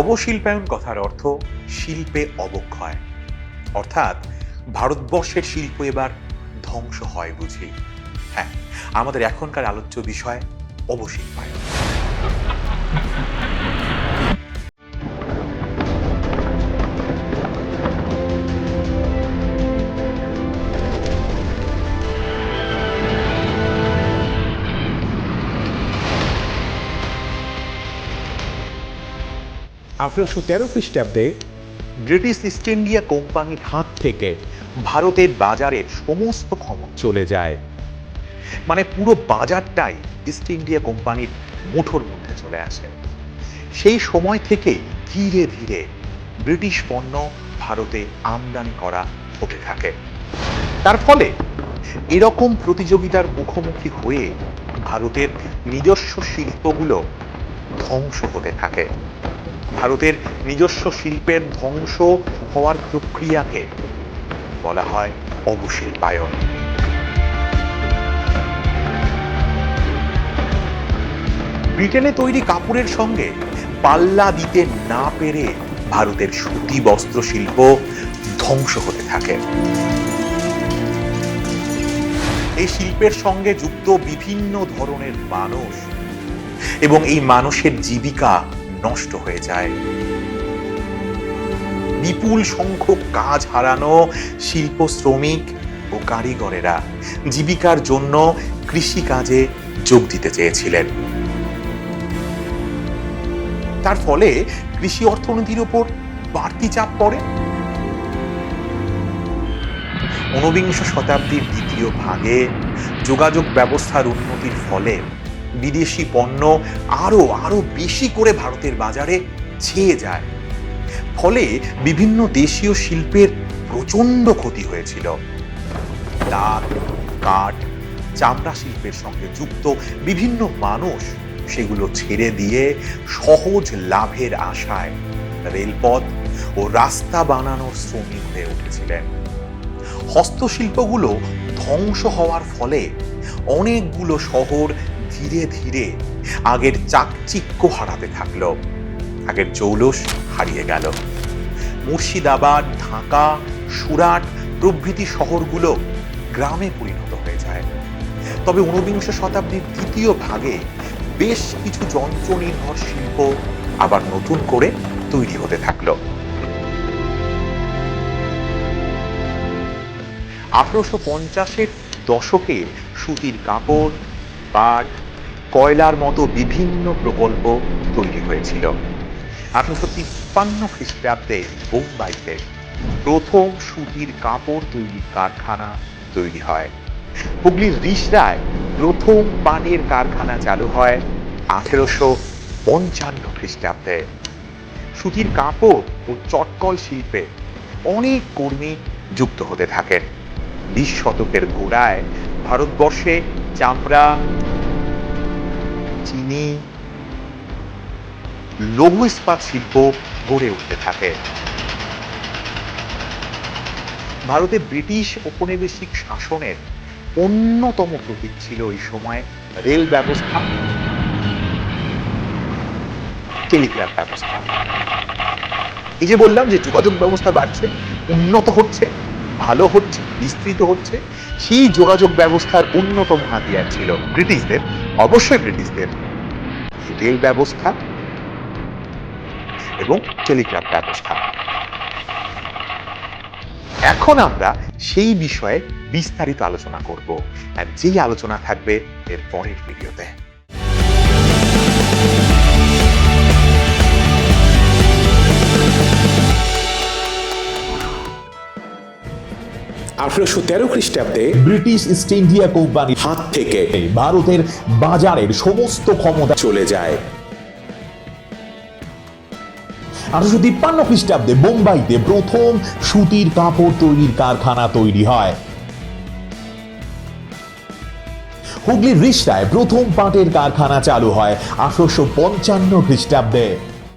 অবশিল্পায়ন কথার অর্থ শিল্পে অবক্ষয়। অর্থাৎ ভারতবর্ষের শিল্প এবার ধ্বংস হয় বুঝি। হ্যাঁ আমাদের এখনকার আলোচ্য বিষয় অবশিল্পায়ন আঠারোশো তেরো খ্রিস্টাব্দে ব্রিটিশ ইস্ট ইন্ডিয়া কোম্পানির হাত থেকে ভারতের বাজারের সমস্ত ক্ষমতা চলে যায়। মানে পুরো বাজারটাই ইস্ট ইন্ডিয়া কোম্পানির মুঠোর মধ্যে চলে আসে। সেই সময় থেকে ধীরে ধীরে ব্রিটিশ পণ্য ভারতে আমদানি করা হতে থাকে। তার ফলে এরকম প্রতিযোগিতার মুখোমুখি হয়ে ভারতের নিজস্ব শিল্পগুলো ধ্বংস হতে থাকে। ভারতের নিজস্ব শিল্পের ধ্বংস হওয়ার প্রক্রিয়াকে বলা হয় অবশিল্পায়ন ব্রিটেনে তৈরি কাপড়ের সঙ্গে পাল্লা দিতে না পেরে ভারতের সুতি বস্ত্র শিল্প ধ্বংস হতে থাকে। এই শিল্পের সঙ্গে যুক্ত বিভিন্ন ধরনের মানুষ এবং এই মানুষের জীবিকা নষ্ট হয়ে যায়। বিপুল সংখ্যক কাজ হারানো শিল্প শ্রমিক ও কারিগরেরা জীবিকার জন্য কৃষিকাজে যোগ দিতে চেয়েছিলেন। তার ফলে কৃষি অর্থনীতির উপর বাড়তি চাপ পড়ে। ঊনবিংশ শতাব্দীর দ্বিতীয় ভাগে যোগাযোগ ব্যবস্থার উন্নতির ফলে বিদেশি পণ্য আরও আরও বেশি করে ভারতের বাজারে ছেয়ে যায়। ফলে বিভিন্ন দেশীয় শিল্পের প্রচণ্ড ক্ষতি হয়েছিল। দাঁত, কাঠ, চামড়া শিল্পের সঙ্গে যুক্ত বিভিন্ন মানুষ সেগুলো ছেড়ে দিয়ে সহজ লাভের আশায় রেলপথ ও রাস্তা বানানোর শ্রমিক হয়ে উঠেছিলেন। হস্তশিল্পগুলো ধ্বংস হওয়ার ফলে অনেকগুলো শহর ধীরে ধীরে আগের চাকচিক্য হারাতে থাকল। আগের জৌলস হারিয়ে গেল। মুর্শিদাবাদ, ঢাকা, সুরাট প্রভৃতি শহরগুলো গ্রামে পরিণত হয়ে যায়। তবে ঊনবিংশ শতাব্দীর দ্বিতীয় ভাগে বেশ কিছু যন্ত্র নির্ভর শিল্প আবার নতুন করে তৈরি হতে থাকল। আঠারোশো পঞ্চাশের দশকে সুতির কাপড়, পাট কয়লার মতো বিভিন্ন প্রকল্প তৈরি হয়েছিল। আঠারোশো তিপ্পান্ন খ্রিস্টাব্দে বোম্বাইতে প্রথম সুতির কাপড় তৈরির কারখানা তৈরি হয়। হুগলির রিসরায় প্রথম পানের কারখানা চালু হয় আঠেরোশো পঞ্চান্ন খ্রিস্টাব্দে। সুতির কাপড় ও চটকল শিল্পে অনেক কর্মী যুক্ত হতে থাকেন। বিশ শতকের গোড়ায় ভারতবর্ষে চামড়া চিনি লৌহ ইস্পাত শিল্প গড়ে উঠতে থাকে। ভারতে ব্রিটিশ ঔপনিবেশিক শাসনের অন্যতম প্রতীক ছিল এই সময় রেল ব্যবস্থা। টেলিগ্রাফ ব্যবস্থা। এই যে বললাম যে যোগাযোগ ব্যবস্থা বাড়ছে, উন্নত হচ্ছে, ভালো হচ্ছে, বিস্তৃত হচ্ছে, সেই যোগাযোগ ব্যবস্থার অন্যতম হাতিয়ার ছিল ব্রিটিশদের অবশ্যই ব্রিটিশদের। রেল ব্যবস্থা এবং টেলিগ্রাফ ব্যবস্থা। এখন আমরা সেই বিষয়ে বিস্তারিত আলোচনা করব। আর যেই আলোচনা থাকবে এর পরের ভিডিওতে। আঠারোশো তেরো খ্রিস্টাব্দে ব্রিটিশ ইস্ট ইন্ডিয়া কোম্পানির হাত থেকে ভারতের বাজারের সমস্ত ক্ষমতা চলে যায়। আঠারোশো তিপ্পান্ন খ্রিস্টাব্দে বোম্বাইতে প্রথম সুতির কাপড় তৈরির কারখানা তৈরি হয়। হুগলির রিষ্টায় প্রথম পাটের কারখানা চালু হয় আঠারোশো পঞ্চান্ন খ্রিস্টাব্দে।